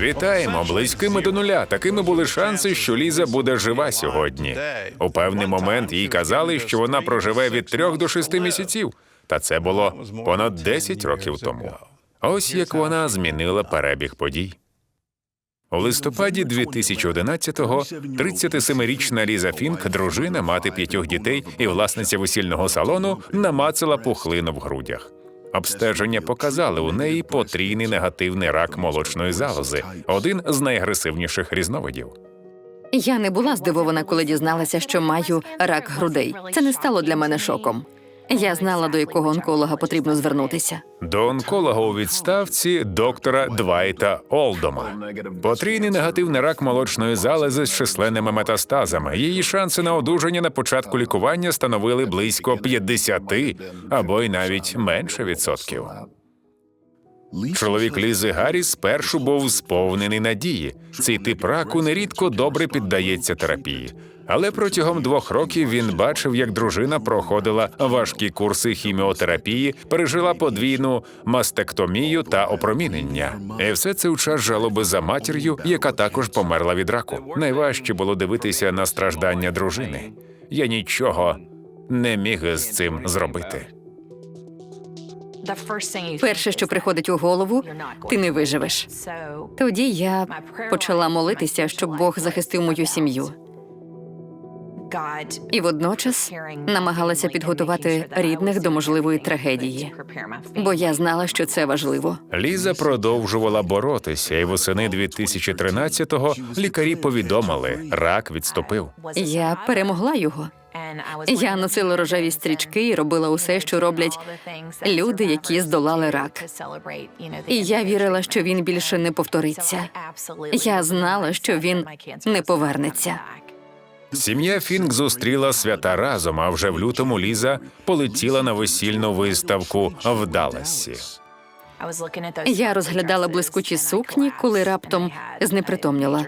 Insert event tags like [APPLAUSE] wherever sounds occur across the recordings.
Вітаємо, близькими до нуля. Такими були шанси, що Ліза буде жива сьогодні. У певний момент їй казали, що вона проживе від трьох до шести місяців. Та це було понад 10 років тому. Ось як вона змінила перебіг подій. У листопаді 2011-го 37-річна Ліза Фінк, дружина, мати п'ятьох дітей і власниця весільного салону, намацала пухлину в грудях. Обстеження показали у неї потрійний негативний рак молочної залози, один з найагресивніших різновидів. Я не була здивована, коли дізналася, що маю рак грудей. Це не стало для мене шоком. Я знала, до якого онколога потрібно звернутися. До онколога у відставці доктора Двайта Олдома. Потрійний негативний рак молочної залози з численними метастазами. Її шанси на одужання на початку лікування становили близько 50 або й навіть менше відсотків. Чоловік Лізи Гарріс спершу був сповнений надії. Цей тип раку нерідко добре піддається терапії. Але протягом двох років він бачив, як дружина проходила важкі курси хіміотерапії, пережила подвійну мастектомію та опромінення. І все це у час жалоби за матір'ю, яка також померла від раку. Найважче було дивитися на страждання дружини. Я нічого не міг з цим зробити. Перше, що приходить у голову, ти не виживеш. Тоді я почала молитися, щоб Бог захистив мою сім'ю. І водночас намагалася підготувати рідних до можливої трагедії, бо я знала, що це важливо. Ліза продовжувала боротися, і восени 2013-го лікарі повідомили, рак відступив. Я перемогла його. Я носила рожеві стрічки і робила усе, що роблять люди, які здолали рак. І я вірила, що він більше не повториться. Я знала, що він не повернеться. Сім'я Фінк зустріла свята разом, а вже в лютому Ліза полетіла на весільну виставку в Далласі. Я розглядала блискучі сукні, коли раптом знепритомніла.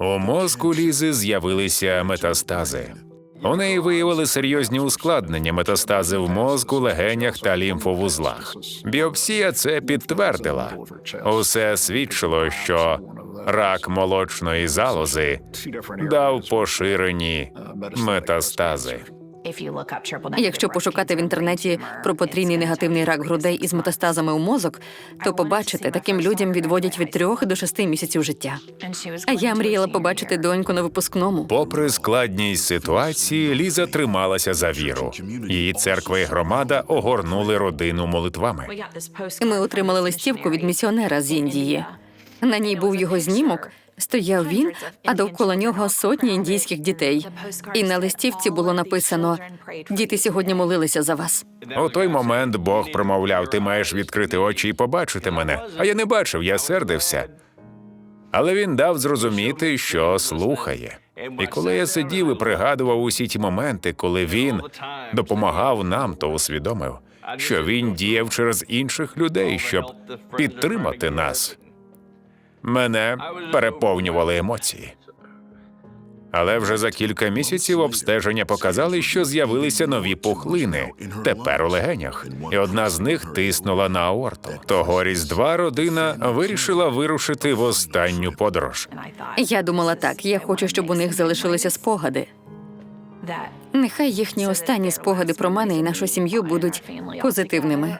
У мозку Лізи з'явилися метастази. У неї виявили серйозні ускладнення метастази в мозку, легенях та лімфовузлах. Біопсія це підтвердила. Усе свідчило, що рак молочної залози дав поширені метастази. Якщо пошукати в інтернеті про потрійний негативний рак грудей із метастазами у мозок, то побачите, таким людям відводять від трьох до шести місяців життя. А я мріяла побачити доньку на випускному. Попри складність ситуації, Ліза трималася за віру. Її церква і громада огорнули родину молитвами. Ми отримали листівку від місіонера з Індії. На ній був його знімок. Стояв він, а довкола нього сотні індійських дітей. І на листівці було написано: діти сьогодні молилися за вас. У той момент Бог промовляв: ти маєш відкрити очі і побачити мене. А я не бачив, я сердився. Але він дав зрозуміти, що слухає. І коли я сидів і пригадував усі ті моменти, коли він допомагав нам, то усвідомив, що він діяв через інших людей, щоб підтримати нас. Мене переповнювали емоції. Але вже за кілька місяців обстеження показали, що з'явилися нові пухлини тепер у легенях, і одна з них тиснула на аорту. Того різдва родина вирішила вирушити в останню подорож. Я думала так: я хочу, щоб у них залишилися спогади. Нехай їхні останні спогади про мене і нашу сім'ю будуть позитивними.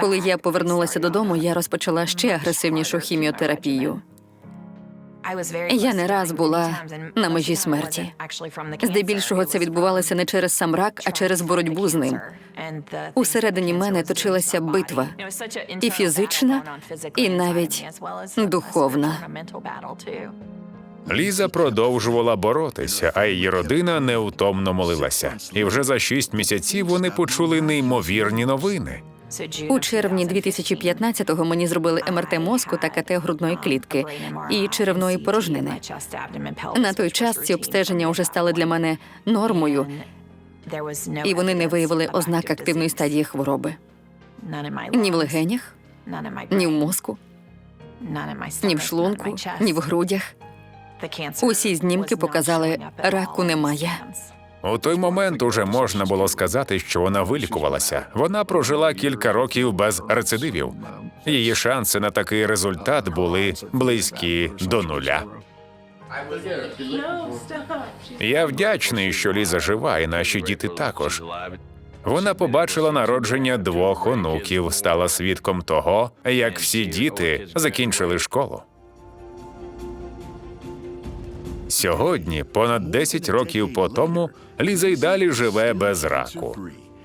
Коли я повернулася додому, я розпочала ще агресивнішу хіміотерапію. Я не раз була на межі смерті. Здебільшого це відбувалося не через сам рак, а через боротьбу з ним. Усередині мене точилася битва і фізична, і навіть духовна. Ліза продовжувала боротися, а її родина невтомно молилася. І вже за шість місяців вони почули неймовірні новини. У червні 2015-го мені зробили МРТ мозку та КТ грудної клітки і черевної порожнини. На той час ці обстеження вже стали для мене нормою, і вони не виявили ознак активної стадії хвороби ні в легенях, ні в мозку, ні в шлунку, ні в грудях. Усі знімки показали, раку немає. У той момент уже можна було сказати, що вона вилікувалася. Вона прожила кілька років без рецидивів. Її шанси на такий результат були близькі до нуля. Я вдячний, що Ліза жива, і наші діти також. Вона побачила народження двох онуків, стала свідком того, як всі діти закінчили школу. Сьогодні, понад 10 років по тому, Ліза й далі живе без раку.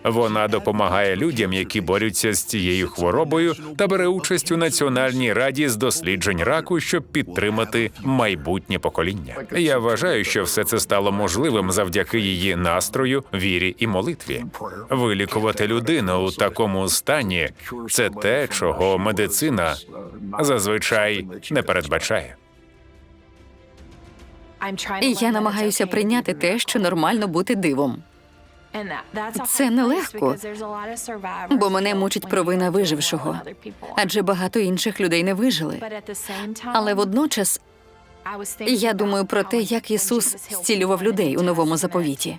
Вона допомагає людям, які борються з цією хворобою, та бере участь у національній раді з досліджень раку, щоб підтримати майбутнє покоління. Я вважаю, що все це стало можливим завдяки її настрою, вірі і молитві. Вилікувати людину у такому стані це те, чого медицина зазвичай не передбачає. І я намагаюся прийняти те, що нормально бути дивом. Це нелегко, Бо мене мучить провина вижившого, адже багато інших людей не вижили. Але водночас я думаю про те, як Ісус зцілював людей у новому заповіті.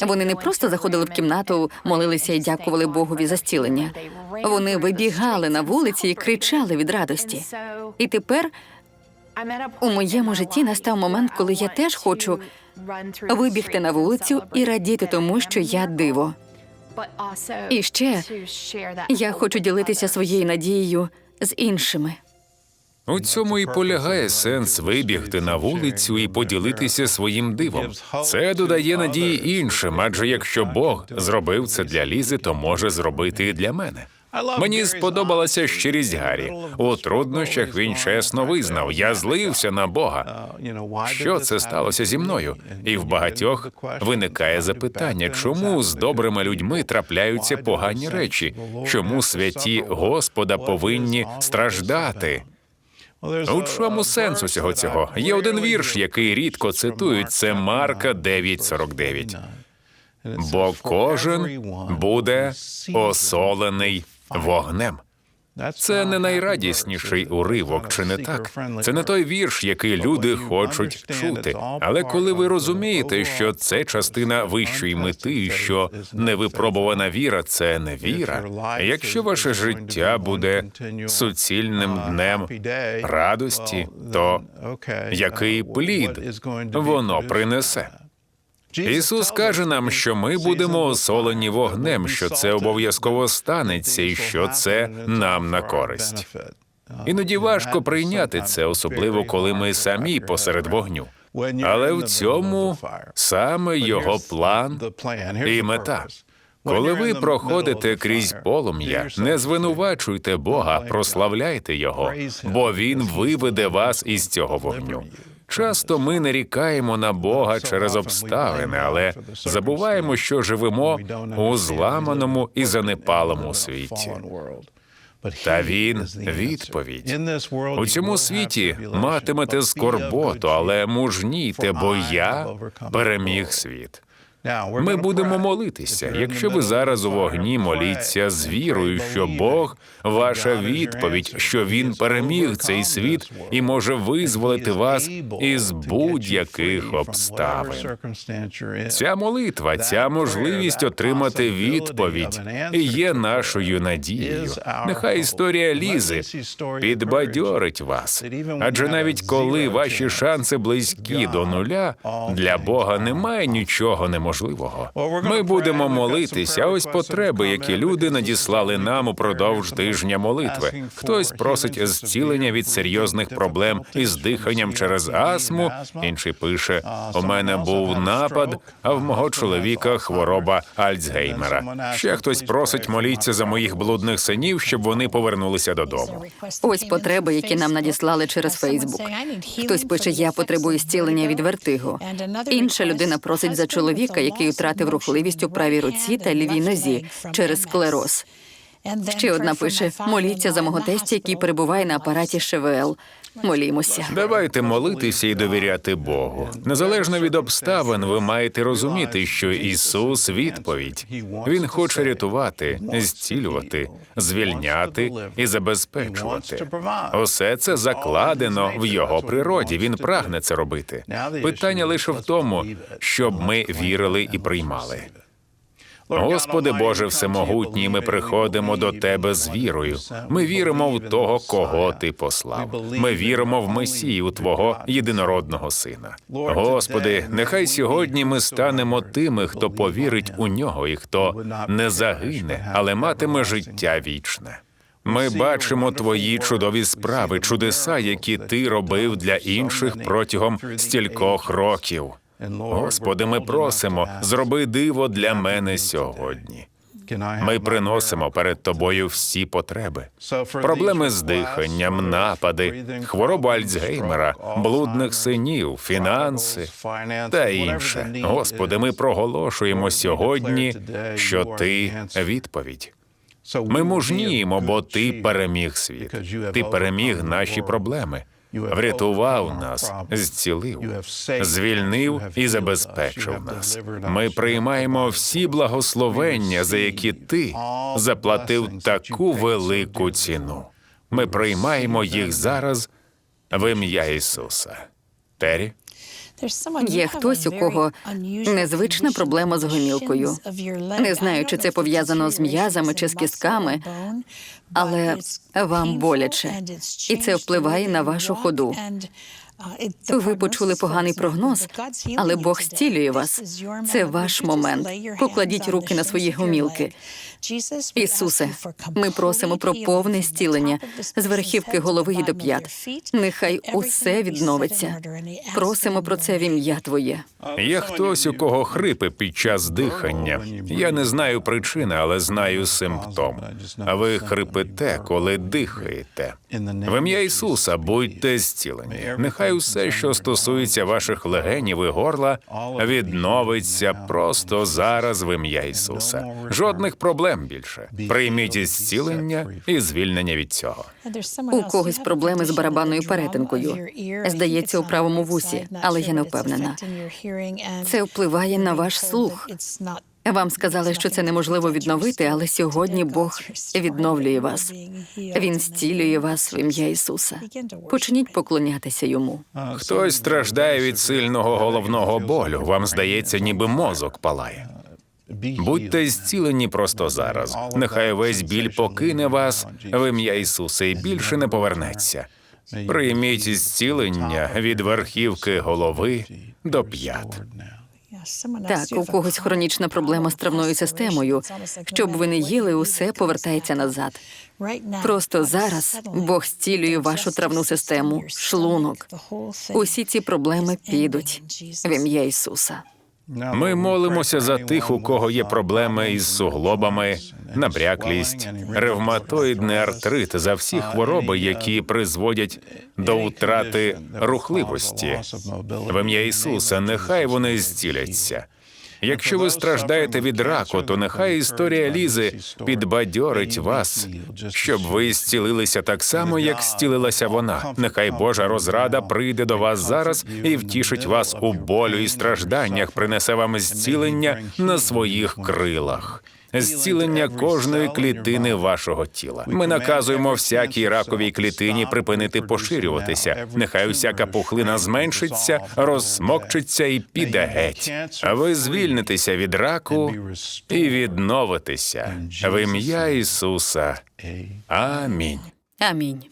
Вони не просто заходили в кімнату, молилися і дякували Богові за зцілення. Вони вибігали на вулиці і кричали від радості. І тепер у моєму житті настав момент, коли я теж хочу вибігти на вулицю і радіти тому, що я диво. І ще Я хочу ділитися своєю надією з іншими. У цьому і полягає сенс вибігти на вулицю і поділитися своїм дивом. Це додає надії іншим, адже якщо Бог зробив це для Лізи, то може зробити і для мене. Мені сподобалася щирість Гаррі. У труднощах він чесно визнав: я злився на Бога. Що це сталося зі мною? І в багатьох виникає запитання, чому з добрими людьми трапляються погані речі? Чому святі Господа повинні страждати? У чому сенс усього цього? Є один вірш, який рідко цитують. Це Марка 9.49. Бо кожен буде осолений вогнем. Це не найрадісніший уривок, чи не так? Це не той вірш, який люди хочуть чути. Але коли ви розумієте, що це частина вищої мети, що невипробувана віра це не віра. Якщо ваше життя буде суцільним днем радості, то який плід воно принесе? Ісус каже нам, що ми будемо осолені вогнем, що це обов'язково станеться, і що це нам на користь. Іноді важко прийняти це, особливо коли ми самі посеред вогню. Але в цьому саме його план і мета. Коли ви проходите крізь полум'я, не звинувачуйте Бога, прославляйте Його, бо Він виведе вас із цього вогню. Часто ми нарікаємо на Бога через обставини, але забуваємо, що живемо у зламаному і занепалому світі. Та він відповідь. У цьому світі матимете скорботу, але мужнійте, бо я переміг світ. Ми будемо молитися. Якщо ви зараз у вогні моліться з вірою, що Бог ваша відповідь, що Він переміг цей світ і може визволити вас із будь-яких обставин. Ця молитва, ця можливість отримати відповідь є нашою надією. Нехай історія Лізи підбадьорить вас. Адже навіть коли ваші шанси близькі до нуля, для Бога немає нічого неможливого. Ми будемо молитися. Ось потреби, які люди надіслали нам упродовж тижня молитви. Хтось просить зцілення від серйозних проблем із диханням через астму. Інший пише: у мене був напад, а в мого чоловіка хвороба Альцгеймера. Ще хтось просить моліться за моїх блудних синів, щоб вони повернулися додому. Ось потреби, які нам надіслали через Фейсбук. Хтось пише, я потребую зцілення від вертигу. Інша людина просить за чоловіка, який втратив рухливість у правій руці та лівій нозі через склероз. Ще одна пише: моліться за мого тестя, який перебуває на апараті ШВЛ. Молімося. Давайте молитися і довіряти Богу. Незалежно від обставин, ви маєте розуміти, що Ісус відповідь. Він хоче рятувати, зцілювати, звільняти і забезпечувати. Усе це закладено в його природі. Він прагне це робити. Питання лише в тому, щоб ми вірили і приймали. Господи Боже Всемогутній, ми приходимо до Тебе з вірою. Ми віримо в того, кого Ти послав. Ми віримо в Месію, Твого єдинородного Сина. Господи, нехай сьогодні ми станемо тими, хто повірить у нього і хто не загине, але матиме життя вічне. Ми бачимо твої чудові справи, чудеса, які ти робив для інших протягом стількох років. Господи, ми просимо, зроби диво для мене сьогодні. Ми приносимо перед тобою всі потреби. Проблеми з диханням, напади, хворобу Альцгеймера, блудних синів, фінанси та інше. Господи, ми проголошуємо сьогодні, що ти відповідь. Ми мужніємо, бо ти переміг світ. Ти переміг наші проблеми, врятував нас, зцілив, звільнив і забезпечив нас. Ми приймаємо всі благословення, за які ти заплатив таку велику ціну. Ми приймаємо їх зараз в ім'я Ісуса. Тері? Є хтось, у кого незвична проблема з гомілкою. Не знаю, чи це пов'язано з м'язами чи з кістками, але вам боляче, і це впливає на вашу ходу. Ви почули поганий прогноз, але Бог зцілює вас. Це ваш момент. Покладіть руки на свої гомілки. Ісусе, ми просимо про повне зцілення з верхівки голови і до п'ят. Нехай усе відновиться. Просимо про це в ім'я Твоє. Є хтось, у кого хрипи під час дихання. Я не знаю причини, але знаю симптом. А ви хрипите, коли дихаєте. В ім'я Ісуса будьте зцілені. Нехай усе, що стосується ваших легенів і горла, відновиться просто зараз в ім'я Ісуса. Жодних проблем більше. Прийміть зцілення і звільнення від цього. У когось проблеми з барабанною перетинкою. Здається, у правому вусі, але я не впевнена. Це впливає на ваш слух. Вам сказали, що це неможливо відновити, але сьогодні Бог відновлює вас. Він зцілює вас в ім'я Ісуса. Почніть поклонятися йому. Хтось страждає від сильного головного болю. Вам здається, ніби мозок палає. Будьте зцілені просто зараз. Нехай весь біль покине вас в ім'я Ісуса і більше не повернеться. Прийміть зцілення від верхівки голови до п'ят. Так, у когось хронічна проблема з травною системою. Щоб ви не їли, усе повертається назад. Просто зараз Бог зцілює вашу травну систему, шлунок. Усі ці проблеми підуть в ім'я Ісуса. Ми молимося за тих, у кого є проблеми із суглобами, набряклість, ревматоїдний артрит, за всі хвороби, які призводять до втрати рухливості. В ім'я Ісуса, нехай вони зціляться. Якщо ви страждаєте від раку, то нехай історія Лізи підбадьорить вас, щоб ви зцілилися так само, як зцілилася вона. Нехай Божа розрада прийде до вас зараз і втішить вас у болю і стражданнях, принесе вам зцілення на своїх крилах. Зцілення кожної клітини вашого тіла. Ми наказуємо всякій раковій клітині припинити поширюватися. Нехай усяка пухлина зменшиться, розсмокчиться і піде геть. А ви звільнитеся від раку і відновитеся в ім'я Ісуса. Амінь. Амінь.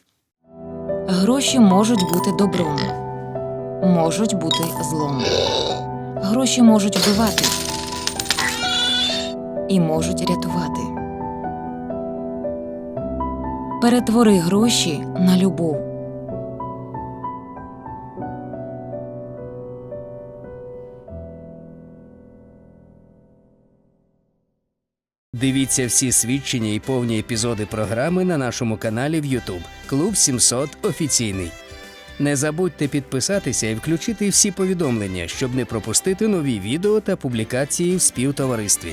Гроші можуть бути добром, можуть бути злом. Гроші можуть вбивати і можуть рятувати. Перетвори гроші на любов. Дивіться всі свідчення і повні епізоди програми на нашому каналі в YouTube Клуб 700 офіційний. Не забудьте підписатися і включити всі повідомлення, щоб не пропустити нові відео та публікації в співтоваристві.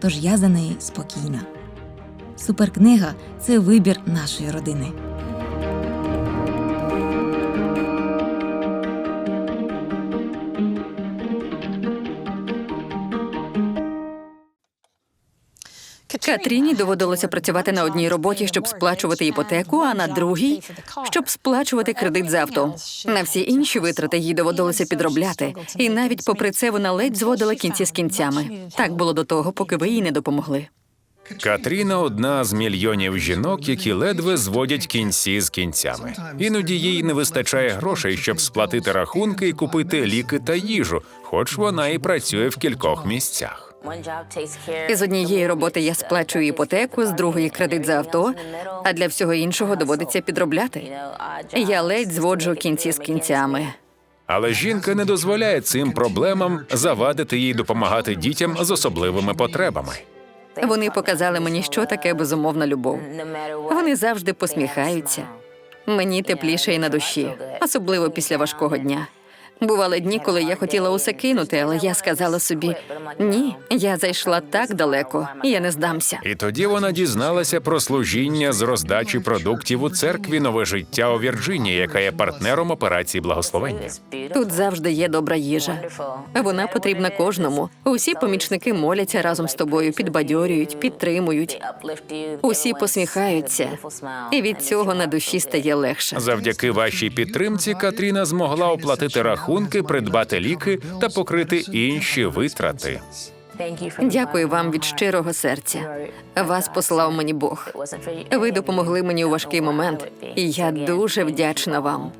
тож я за неї спокійна. Суперкнига це вибір нашої родини. Катріні доводилося працювати на одній роботі, щоб сплачувати іпотеку, а на другій щоб сплачувати кредит за авто. На всі інші витрати їй доводилося підробляти, і навіть попри це вона ледь зводила кінці з кінцями. Так було до того, поки ви їй не допомогли. Катріна одна з мільйонів жінок, які ледве зводять кінці з кінцями. Іноді їй не вистачає грошей, щоб сплатити рахунки і купити ліки та їжу, хоч вона і працює в кількох місцях. З однієї роботи я сплачую іпотеку, з другої кредит за авто, а для всього іншого доводиться підробляти. Я ледь зводжу кінці з кінцями. Але жінка не дозволяє цим проблемам завадити їй допомагати дітям з особливими потребами. Вони показали мені, що таке безумовна любов. Вони завжди посміхаються. Мені тепліше і на душі, особливо після важкого дня. Бували дні, коли я хотіла усе кинути, але я сказала собі: ні, я зайшла так далеко, я не здамся. І тоді вона дізналася про служіння з роздачі продуктів у церкві Нове життя у Вірджинії, яка є партнером операції благословення. Тут завжди є добра їжа. Вона потрібна кожному. Усі помічники моляться разом з тобою, підбадьорюють, підтримують. Усі посміхаються, і від цього на душі стає легше. Завдяки вашій підтримці Катріна змогла оплатити рахунки, придбати ліки та покрити інші витрати. Дякую вам від щирого серця. Вас послав мені Бог. Ви допомогли мені у важкий момент, і я дуже вдячна вам.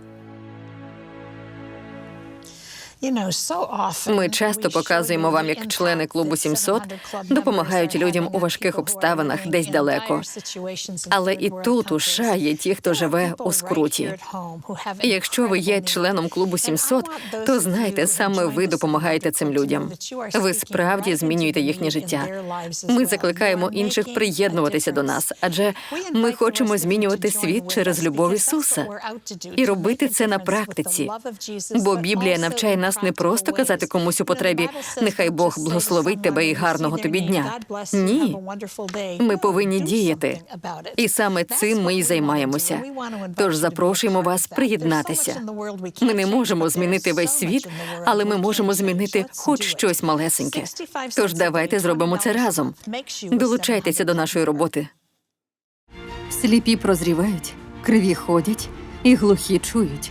Ми часто показуємо вам, як члени клубу 700 допомагають людям у важких обставинах десь далеко. Але і тут у США є ті, хто живе у скруті. Якщо ви є членом клубу 700, то знайте, саме ви допомагаєте цим людям. Ви справді змінюєте їхнє життя. Ми закликаємо інших приєднуватися до нас, адже ми хочемо змінювати світ через любов Ісуса і робити це на практиці. Бо Біблія навчає нас не просто казати комусь у потребі, нехай Бог благословить тебе і гарного тобі дня. Ні, ми повинні діяти. І саме цим ми і займаємося. Тож запрошуємо вас приєднатися. Ми не можемо змінити весь світ, але ми можемо змінити хоч щось малесеньке. Тож давайте зробимо це разом. Долучайтеся до нашої роботи. Сліпі прозрівають, криві ходять і глухі чують.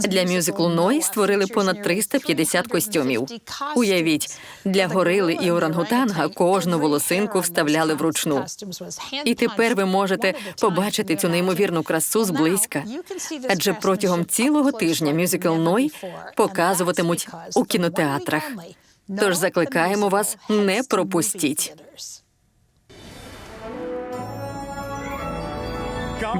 Для мюзиклу Ной створили понад 350 костюмів. Уявіть, для горили і орангутанга кожну волосинку вставляли вручну. І тепер ви можете побачити цю неймовірну красу зблизька. Адже протягом цілого тижня мюзикл Ной показуватимуть у кінотеатрах. Тож закликаємо вас, не пропустіть.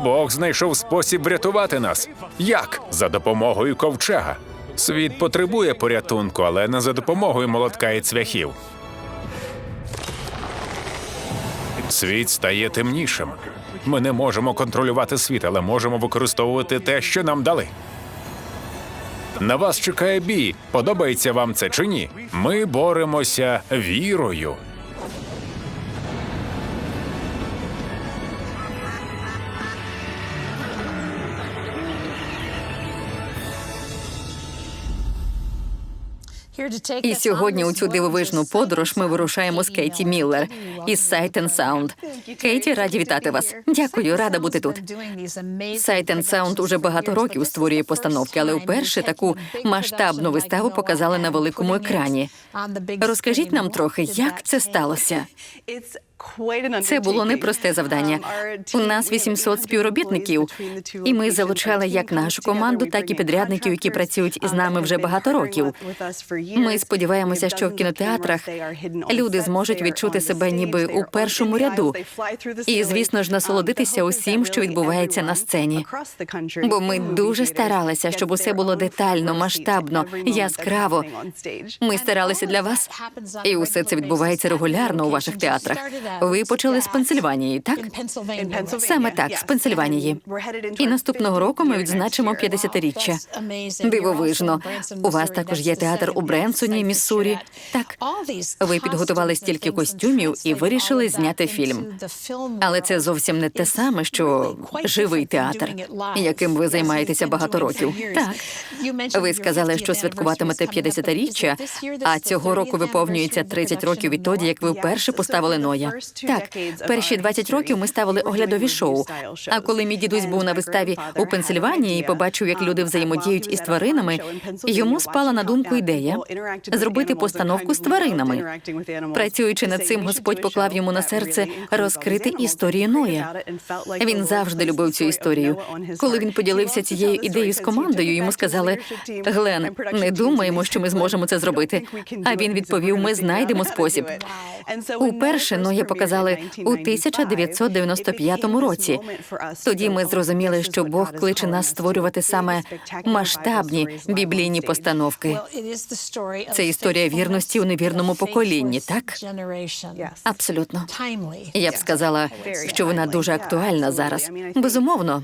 Бог знайшов спосіб врятувати нас. Як? За допомогою ковчега. Світ потребує порятунку, але не за допомогою молотка і цвяхів. Світ стає темнішим. Ми не можемо контролювати світ, але можемо використовувати те, що нам дали. На вас чекає бій. Подобається вам це чи ні? Ми боремося вірою. І сьогодні у цю дивовижну подорож ми вирушаємо з Кейті Міллер із Sight and Sound. Кейті, раді вітати вас. Дякую, рада бути тут. Sight and Sound уже багато років створює постановки, але вперше таку масштабну виставу показали на великому екрані. Розкажіть нам трохи, як це сталося? Це було непросте завдання. У нас 800 співробітників, і ми залучали як нашу команду, так і підрядників, які працюють із нами вже багато років. Ми сподіваємося, що в кінотеатрах люди зможуть відчути себе ніби у першому ряду, і, звісно ж, насолодитися усім, що відбувається на сцені. Бо ми дуже старалися, щоб усе було детально, масштабно, яскраво. Ми старалися для вас, і усе це відбувається регулярно у ваших театрах. Ви почали з Пенсильванії, так? Саме так, з Пенсильванії. І наступного року ми відзначимо 50-річчя. Дивовижно. У вас також є театр у Бренсоні, Міссурі. Так, ви підготували стільки костюмів і вирішили зняти фільм. Але це зовсім не те саме, що живий театр, яким ви займаєтеся багато років. Так, ви сказали, що святкуватимете 50-річчя, а цього року виповнюється 30 років відтоді, як ви вперше поставили Ноя. Так, перші 20 років ми ставили оглядові шоу. А коли мій дідусь був на виставі у Пенсильванії і побачив, як люди взаємодіють із тваринами, йому спала на думку ідея зробити постановку з тваринами. Працюючи над цим, Господь поклав йому на серце розкрити історію Ноя. Він завжди любив цю історію. Коли він поділився цією ідеєю з командою, йому сказали: Глен, не думаємо, що ми зможемо це зробити. А він відповів: Ми знайдемо спосіб. Уперше Ноя показали у 1995 році. Тоді ми зрозуміли, що Бог кличе нас створювати саме масштабні біблійні постановки. Це історія вірності у невірному поколінні, так? Абсолютно. Я б сказала, що вона дуже актуальна зараз. Безумовно.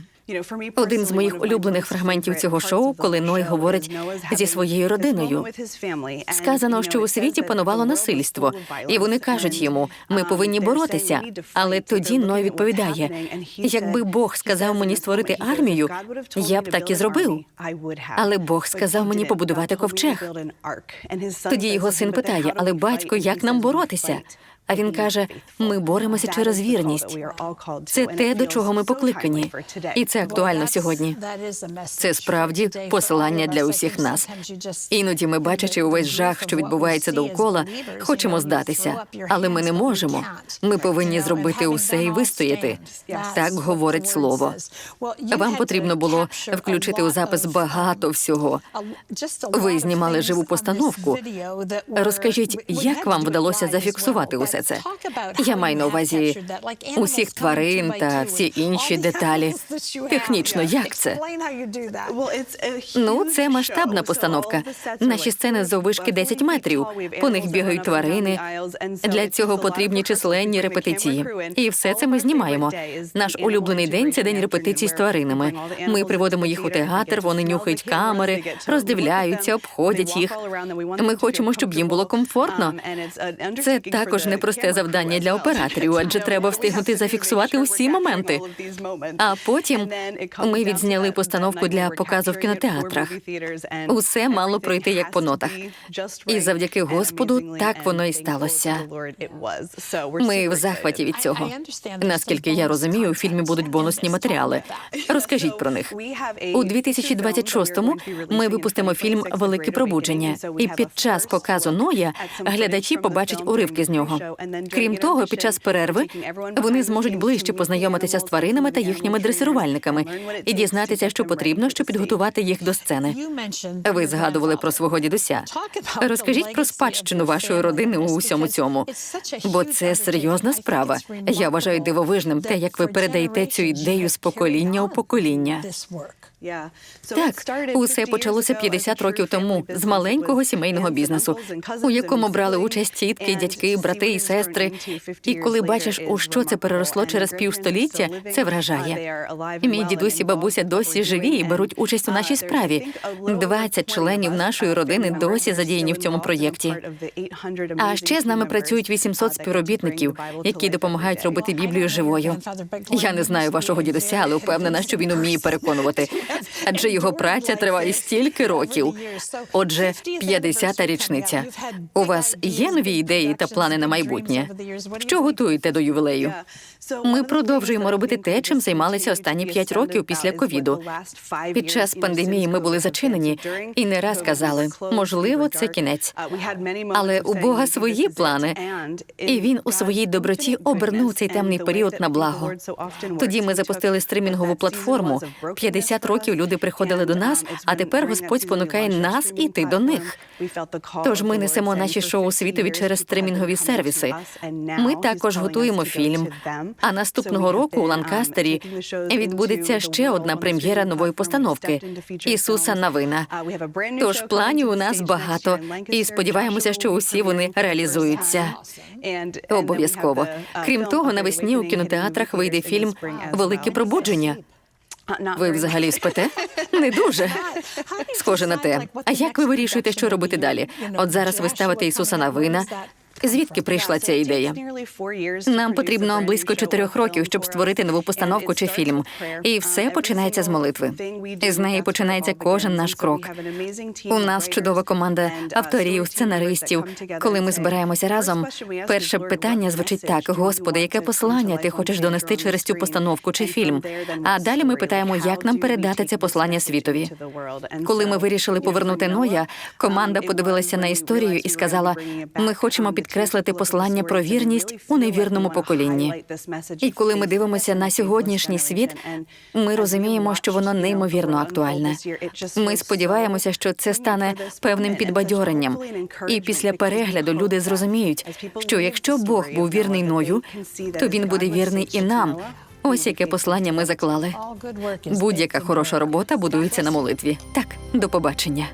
Один з моїх улюблених фрагментів цього шоу, коли Ной говорить зі своєю родиною. Сказано, що у світі панувало насильство, і вони кажуть йому: ми повинні боротися. Але тоді Ной відповідає: якби Бог сказав мені створити армію, я б так і зробив. Але Бог сказав мені побудувати ковчег. Тоді його син питає: Але батько, як нам боротися? А він каже: ми боремося через вірність. Це те, до чого ми покликані, і це актуально сьогодні. Це справді посилання для усіх нас. Іноді ми, бачачи увесь жах, що відбувається довкола, хочемо здатися, але ми не можемо. Ми повинні зробити усе і вистояти. Так говорить слово. Вам потрібно було включити у запис багато всього. Ви знімали живу постановку. Розкажіть, як вам вдалося зафіксувати усе це? Я маю на увазі усіх тварин та всі інші деталі. Технічно, як це? Ну, це масштабна постановка. Наші сцени заввишки 10 метрів. По них бігають тварини. Для цього потрібні численні репетиції. І все це ми знімаємо. Наш улюблений день це день репетицій з тваринами. Ми приводимо їх у театр, вони нюхають камери, роздивляються, обходять їх. Ми хочемо, щоб їм було комфортно. Це також непросте завдання для операторів, адже треба встигнути зафіксувати усі моменти. А потім ми відзняли постановку для показу в кінотеатрах. Усе мало пройти як по нотах. І завдяки Господу так воно і сталося. Ми в захваті від цього. Наскільки я розумію, у фільмі будуть бонусні матеріали. Розкажіть про них. У 2026-му ми випустимо фільм Велике пробудження, і під час показу Ноя глядачі побачать уривки з нього. Крім того, під час перерви вони зможуть ближче познайомитися з тваринами та їхніми дресирувальниками і дізнатися, що потрібно, щоб підготувати їх до сцени. Ви згадували про свого дідуся. Розкажіть про спадщину вашої родини у усьому цьому. Бо це серйозна справа. Я вважаю дивовижним те, як ви передаєте цю ідею з покоління у покоління. Так, усе почалося 50 років тому з маленького сімейного бізнесу, у якому брали участь тітки, дядьки, брати і сестри. І коли бачиш, у що це переросло через півстоліття, це вражає. Мій дідусь і бабуся досі живі і беруть участь у нашій справі. 20 членів нашої родини досі задіяні в цьому проєкті. А ще з нами працюють 800 співробітників, які допомагають робити Біблію живою. [LAUGHS] Я не знаю вашого дідуся, але впевнена, що він уміє переконувати. Адже його праця триває стільки років. Отже, 50-та річниця. У вас є нові ідеї та плани на майбутнє? Що готуєте до ювілею? Ми продовжуємо робити те, чим займалися останні п'ять років після ковіду. Під час пандемії ми були зачинені і не раз казали, можливо, це кінець. Але у Бога свої плани, і він у своїй доброті обернув цей темний період на благо. Тоді ми запустили стримінгову платформу. 50 років люди приходили до нас, а тепер Господь спонукає нас іти до них. Тож ми несемо наші шоу світові через стримінгові сервіси. Ми також готуємо фільм. А наступного року у Ланкастері відбудеться ще одна прем'єра нової постановки Ісуса Навина. Тож планів у нас багато, і сподіваємося, що усі вони реалізуються. Обов'язково. Крім того, навесні у кінотеатрах вийде фільм Велике пробудження. Ви взагалі спите? Не дуже. Схоже на те. А як ви вирішуєте, що робити далі? От зараз ви ставите Ісуса Навина. Звідки прийшла ця ідея? Нам потрібно близько чотирьох років, щоб створити нову постановку чи фільм. І все починається з молитви. З неї починається кожен наш крок. У нас чудова команда авторів, сценаристів. Коли ми збираємося разом, перше питання звучить так: Господи, яке послання ти хочеш донести через цю постановку чи фільм? А далі ми питаємо, як нам передати це послання світові. Коли ми вирішили повернути Ноя, команда подивилася на історію і сказала: ми хочемо підкреслити послання про вірність у невірному поколінні. І коли ми дивимося на сьогоднішній світ, ми розуміємо, що воно неймовірно актуальне. Ми сподіваємося, що це стане певним підбадьоренням. І після перегляду люди зрозуміють, що якщо Бог був вірний Ною, то він буде вірний і нам. Ось яке послання ми заклали. Будь-яка хороша робота будується на молитві. Так, до побачення.